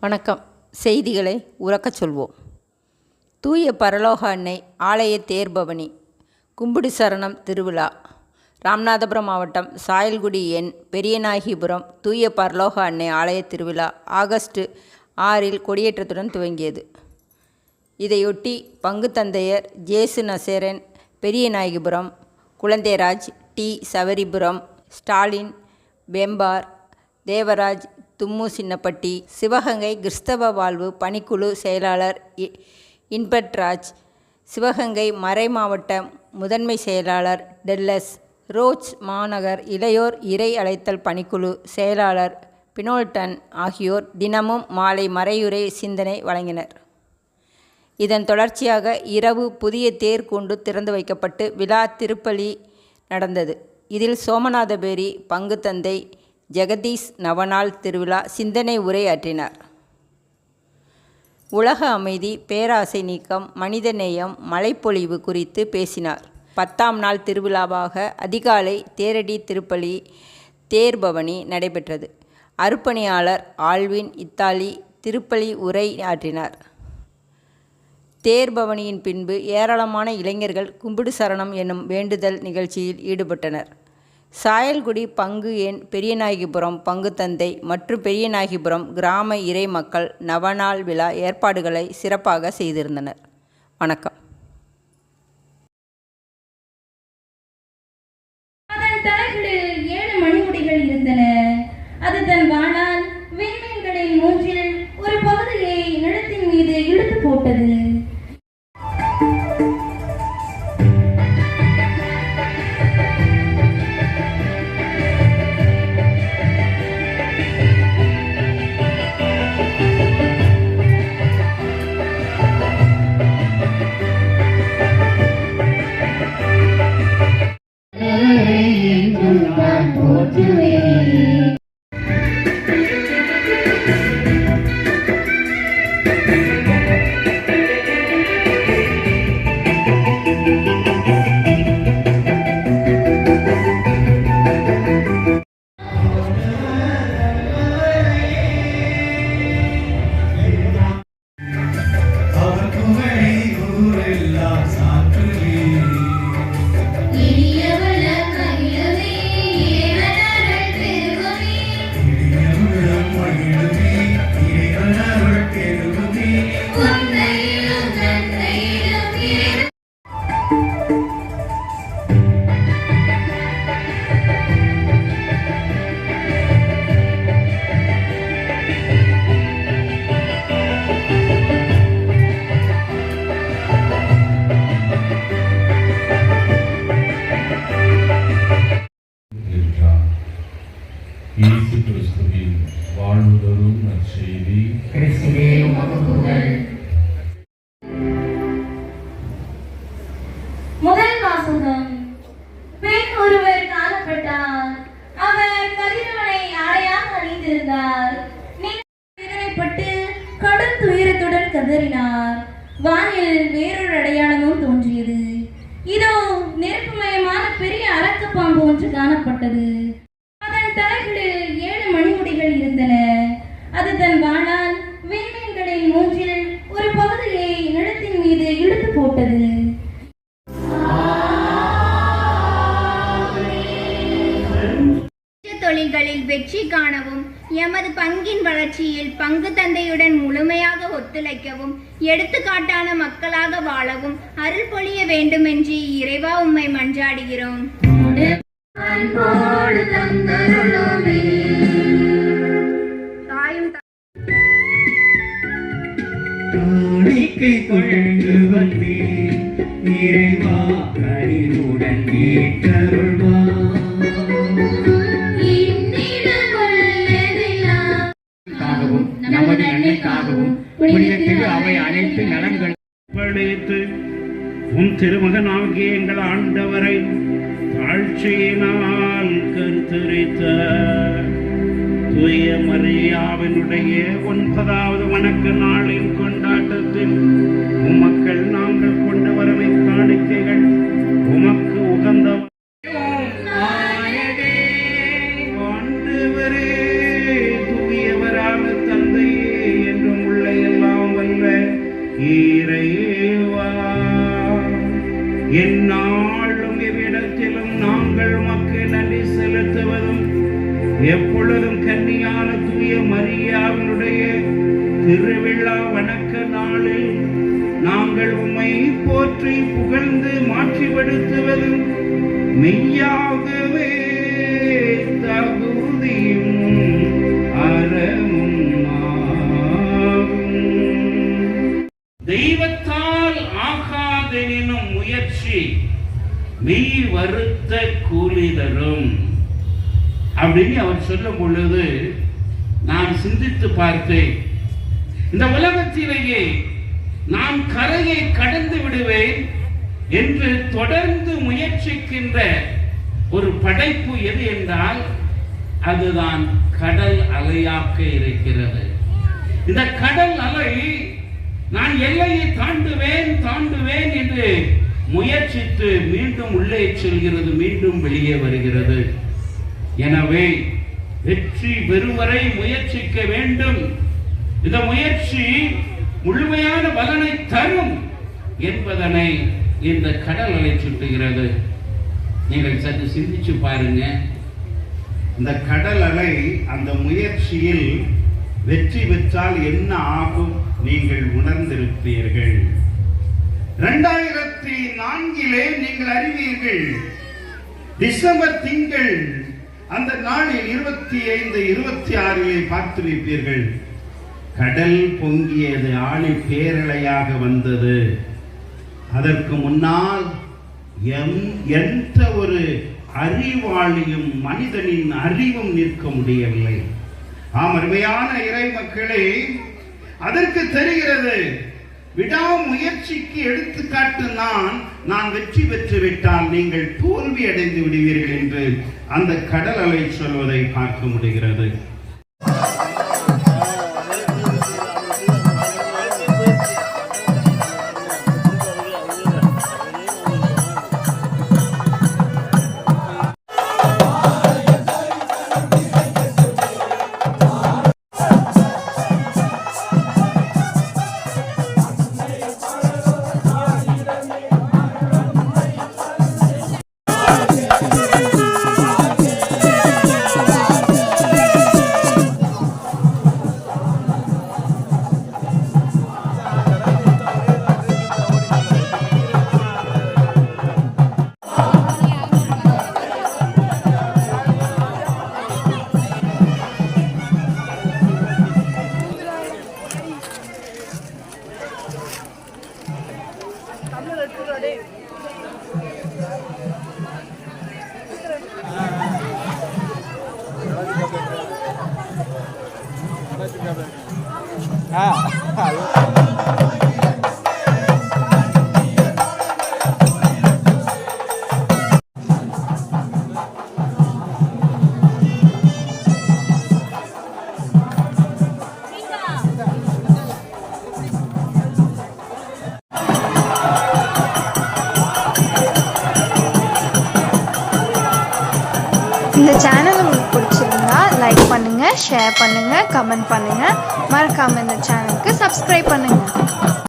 வணக்கம். செய்திகளை உறக்கச் சொல்வோம். தூய பரலோக அன்னை ஆலய தேர்பவனி கும்புடி சரணம் திருவிழா. ராமநாதபுரம் மாவட்டம் சாயல்குடி எண் பெரியநாயகிபுரம் தூய பரலோக அன்னை ஆலய திருவிழா ஆகஸ்ட் ஆறில் கொடியேற்றத்துடன் துவங்கியது. இதையொட்டி பங்கு தந்தையர் ஜேசு நசேரன் பெரியநாயகிபுரம் குழந்தைராஜ் டி. சவரிபுரம் ஸ்டாலின் வெம்பார் தேவராஜ் தும்மு சின்னப்பட்டி சிவகங்கை கிறிஸ்தவ வாழ்வு பணிக்குழு செயலாளர் இ- இன்பட்ராஜ் சிவகங்கை மறை மாவட்ட முதன்மை செயலாளர் டெல்லஸ் ரோச் மாநகர் இளையோர் இறை அழைத்தல் பணிக்குழு செயலாளர் பினோல்டன் ஆகியோர் தினமும் மாலை மறையுரை சிந்தனை வழங்கினர். இதன் தொடர்ச்சியாக இரவு புதிய தேர் கூண்டு திறந்து வைக்கப்பட்டு விழா திருப்பலி நடந்தது. இதில் சோமநாதபேரி பங்கு தந்தை ஜெகதீஷ் நவநாள் திருவிழா சிந்தனை உரையாற்றினார். உலக அமைதி பேராசை நீக்கம் மனிதநேயம் மழைப்பொழிவு குறித்து பேசினார். பத்தாம் நாள் திருவிழாவாக அதிகாலை தேரடி திருப்பலி தேர்பவனி நடைபெற்றது. அர்ப்பணியாளர் ஆழ்வின் இத்தாலி திருப்பலி உரை ஆற்றினார் தேர்பவனியின் பின்பு ஏராளமான இளைஞர்கள் கும்பிடு சரணம் என்னும் வேண்டுதல் நிகழ்ச்சியில் ஈடுபட்டனர். சாயல்குடி பங்கு எண் பெரியநாயகிபுரம் பங்கு தந்தை மற்றும் பெரியநாயகிபுரம் கிராம இறை மக்கள் நவநாள் விழா ஏற்பாடுகளை சிறப்பாக செய்திருந்தனர். வணக்கம். கதறினார் வானில் வேறொரு அடையாளமும் தோன்றியது. இதோ நெருப்புமயமான பெரிய அரக்க பாம்பு ஒன்று காணப்பட்டது. அதன் தலைகளில் ஏழு மணிமுடிகள் இருந்தன. அது தன் வாழால் விண்மீன்களின் மூன்றில் ஒரு பகுதியை நிலத்தின் மீது இழுத்து போட்டது. தொழில்களில் வெற்றி காணவும் எமது பங்கின் வளர்ச்சியில் பங்கு தந்தையுடன் முழுமையாக ஒத்துழைக்கவும் எடுத்துக்காட்டான மக்களாக வாழவும் அருள் பொழிய வேண்டுமென்று இறைவா உம்மை மன்றாடுகிறோம். கொண்டு வந்தேன். இறைவா கனிவுடன் ஏற்றருள்வா திருமகனாகிய எங்கள் ஆண்டவரை தாழ்ச்சியினால் கருத்துரைத்த தூய மரியாவினுடைய ஒன்பதாவது வணக்க நாளின் கொண்டாட்டத்தில் எப்பொழுதும் கன்னியான தூய மரியாவினுடைய திருவிழா வணக்க நாளில் நாங்கள் உம்மை போற்றி புகழ்ந்து மாற்றிப்படுத்துவதும் மெய்யாகவே தகுதியும் அறமும் தெய்வத்தால் ஆகாதெனினும் முயற்சி மெய் வருத்த கூலி தரும் அப்படின்னு அவர் சொல்லும் பொழுது நான் சிந்தித்து பார்த்தேன். இந்த உலகத்திலேயே நான் கரையை கடந்து விடுவேன் என்று தொடர்ந்து முயற்சிக்கின்ற ஒரு படைப்பு எது என்றால் அதுதான் கடல் அலையாக இருக்கிறது. இந்த கடல் அலை நான் எல்லையை தாண்டுவேன் தாண்டுவேன் என்று முயற்சித்து மீண்டும் உள்ளே செல்கிறது மீண்டும் வெளியே வருகிறது. எனவே வெற்றி பெறுவரை முயற்சிக்க வேண்டும். இந்த முயற்சி முழுமையான பலனை தரும் என்பதனை இந்த கடல் அலை சுட்டுகிறது. நீங்கள் சற்று சிந்திச்சு பாருங்க. இந்த கடல் அலை அந்த முயற்சியில் வெற்றி பெற்றால் என்ன ஆகும்? நீங்கள் உணர்ந்திருப்பீர்கள். இரண்டாயிரத்தி நான்கிலே நீங்கள் அறிவீர்கள். டிசம்பர் திங்கள் அந்த நாளில் இருபத்தி ஐந்து இருபத்தி ஆறிலே பார்த்திருப்பீர்கள். கடல் பொங்கியது ஆழி பேரலையாக வந்தது. அதற்கு முன்னால் எம் எந்த ஒரு அறிவாளியும் மனிதனின் அறிவும் நிற்க முடியவில்லை. ஆம் அருமையான இறை மக்களே அதற்கு தெரிகிறது. விடாமுயற்சிக்கு எடுத்துக்காட்டு நான் நான் வெற்றி பெற்று விட்டால் நீங்கள் தோல்வி அடைந்து விடுவீர்கள் என்று அந்த கடல் அலை சொல்வதை பார்க்க முடிகிறது. இந்த ஷேர் பண்ணுங்க கமெண்ட் பண்ணுங்கள் மறக்காம இந்த சேனலுக்கு சப்ஸ்கிரைப் பண்ணுங்கள்